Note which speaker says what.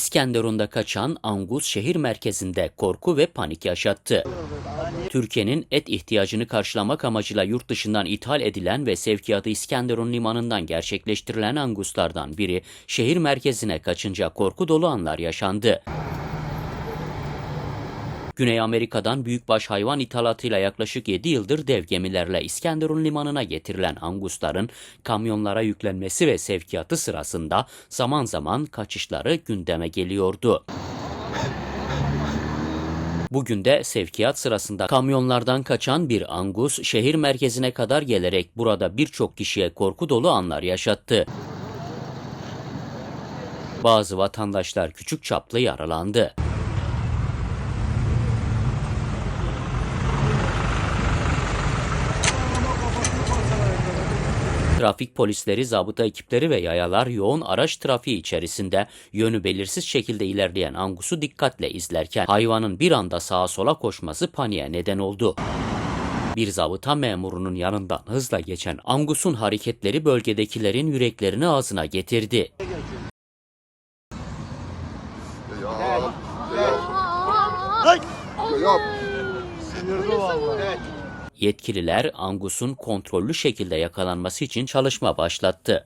Speaker 1: İskenderun'da kaçan Angus şehir merkezinde korku ve panik yaşattı. Türkiye'nin et ihtiyacını karşılamak amacıyla yurt dışından ithal edilen ve sevkiyatı İskenderun limanından gerçekleştirilen anguslardan biri şehir merkezine kaçınca korku dolu anlar yaşandı. Güney Amerika'dan büyükbaş hayvan ithalatıyla yaklaşık 7 yıldır dev gemilerle İskenderun limanına getirilen angusların kamyonlara yüklenmesi ve sevkiyatı sırasında zaman zaman kaçışları gündeme geliyordu. Bugün de sevkiyat sırasında kamyonlardan kaçan bir angus şehir merkezine kadar gelerek burada birçok kişiye korku dolu anlar yaşattı. Bazı vatandaşlar küçük çaplı yaralandı. Trafik polisleri, zabıta ekipleri ve yayalar yoğun araç trafiği içerisinde yönü belirsiz şekilde ilerleyen Angus'u dikkatle izlerken hayvanın bir anda sağa sola koşması paniğe neden oldu. Bir zabıta memurunun yanından hızla geçen Angus'un hareketleri bölgedekilerin yüreklerini ağzına getirdi. Yetkililer Angus'un kontrollü şekilde yakalanması için çalışma başlattı.